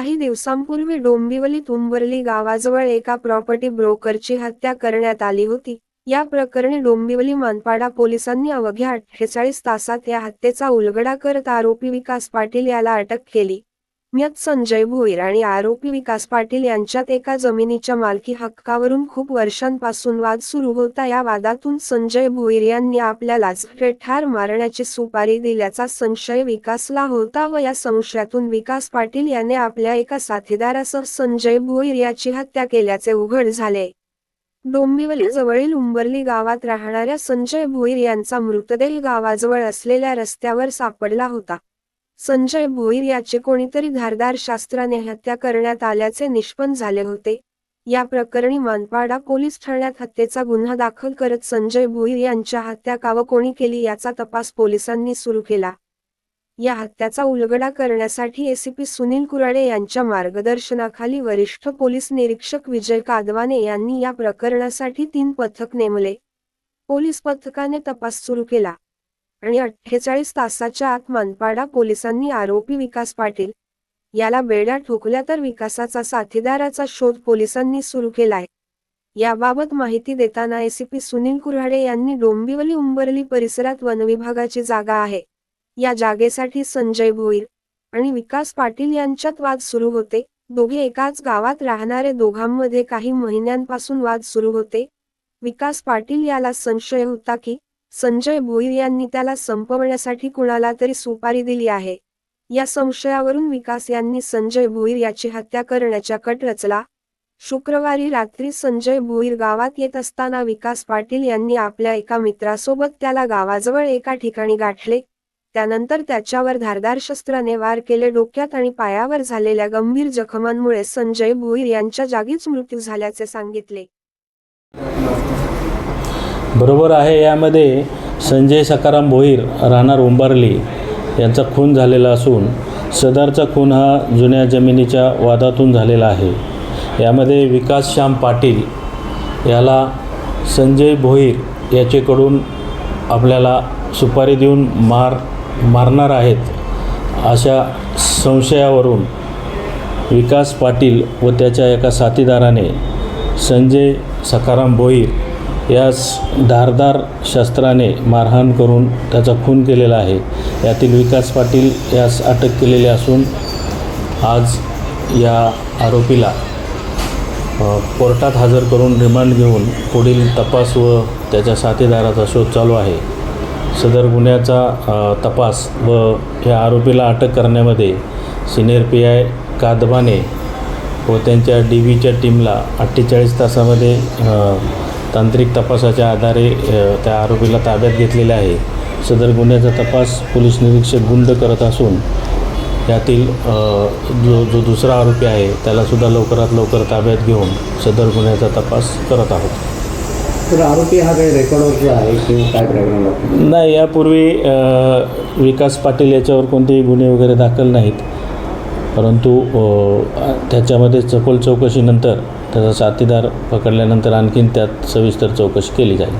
काही दिवसांपूर्वी डोंबिवलीत उंबरली गावाजवळ एका प्रॉपर्टी ब्रोकरची हत्या करण्यात आली होती. या प्रकरणी डोंबिवली मानपाडा पोलिसांनी अवघ्या अठ्ठेचाळीस तासात या हत्येचा उलगडा करत आरोपी विकास पाटील याला अटक केली. यात संजय भोईर आणि आरोपी विकास पाटील यांच्यात एका जमिनीच्या मालकी हक्कावरून खूप वर्षांपासून वाद सुरू होता. या वादातून संजय भोईर यांनी आपल्यालाच ठार मारण्याची सुपारी दिल्याचा संशय विकासला होता व या संशयातून विकास पाटील याने आपल्या एका साथीदारासह संजय भोईर याची हत्या केल्याचे उघड झाले. डोंबिवली जवळील उंबरली गावात राहणाऱ्या संजय भोईर यांचा मृतदेह गावाजवळ असलेल्या रस्त्यावर सापडला होता. संजय भोईर याचे कोणीतरी धारदार शास्त्राने हत्या करण्यात आल्याचे निष्पन्न झाले होते. या प्रकरणी मानपाडा पोलीस ठाण्यात हत्येचा गुन्हा दाखल करत संजय भोईर यांच्या हत्या कावं कोणी केली याचा तपास पोलिसांनी सुरू केला. या हत्याचा उलगडा करण्यासाठी एसीपी सुनील कुराडे यांच्या मार्गदर्शनाखाली वरिष्ठ पोलीस निरीक्षक विजय कादवाने यांनी या प्रकरणासाठी तीन पथक नेमले. पोलीस पथकाने तपास सुरू केला. आणि अठ्ठेचाळीस तासाच्या आत मनपाडा पोलिसांनी आरोपी विकास पाटील याला बेड्या ठोकल्या तर विकासाचा साथीदाराचा शोध पोलिसांनी सुरू केलाय. याबाबत माहिती देताना एसीपी सुनील कुऱ्हाडे यांनी डोंबिवली उंबरली परिसरात वनविभागाची जागा आहे. या जागेसाठी संजय भोईर आणि विकास पाटील यांच्यात वाद सुरू होते. दोघे एकाच गावात राहणारे दोघांमध्ये काही महिन्यांपासून वाद सुरू होते. विकास पाटील याला संशय होता की संजय भोईर यांनी त्याला संपवण्यासाठी कुणाला तरी सुपारी दिली आहे. या संशयावरून विकास यांनी संजय भोईर याची हत्या करण्याचा कट रचला. शुक्रवारी रात्री संजय भोईर गावात येत असताना विकास पाटील यांनी आपल्या एका मित्रासोबत त्याला गावाजवळ एका ठिकाणी गाठले. त्यानंतर त्याच्यावर धारदार शस्त्राने वार केले डोक्यात आणि पायावर झालेल्या गंभीर जखमांमुळे संजय भोईर यांच्या जागीच मृत्यू झाल्याचे सांगितले. बरोबर आहे यामध्ये संजय सकाराम भोईर राहणार उंबारली यांचा खून झालेला असून सदरचा खून हा जुन्या जमिनीच्या वादातून झालेला आहे. यामध्ये विकास श्याम पाटील याला संजय भोईर याचेकडून आपल्याला सुपारी देऊन मार मारणार आहेत अशा संशयावरून विकास पाटील व त्याच्या एका साथीदाराने संजय सकाराम भोईर यास धारदार शस्त्राने मारहाण करून त्याचा खून केलेला आहे. यातील विकास पाटील यास अटक केलेली असून आज या आरोपीला कोर्टात हजर करून रिमांड घेऊन पुढील तपास व त्याच्या साथीदाराचा शोध चालू आहे. सदर गुन्ह्याचा तपास व या आरोपीला अटक करण्यामध्ये सिनियर पी आय कादबाने व त्यांच्या डी व्हीच्या टीमला अठ्ठेचाळीस तासामध्ये तांत्रिक तपासाच्या आधारे त्या आरोपीला ताब्यात घेतलेले आहे. सदर गुन्ह्याचा तपास पोलीस निरीक्षक गुंड करत असून यातील अ, जो जो दुसरा आरोपी आहे त्यालासुद्धा लवकरात लवकर ताब्यात घेऊन सदर गुन्ह्याचा तपास करत आहोत. तर आरोपी हा काही रेकॉर्डवरचा आहे किंवा काय प्रकरण नाही यापूर्वी विकास पाटील याच्यावर कोणतेही गुन्हे वगैरे दाखल नाहीत. परंतु त्याच्यामध्ये सखोल चौकशीनंतर त्याचा साथीदार पकडल्यानंतर आणखीन त्यात सविस्तर चौकशी केली जाईल.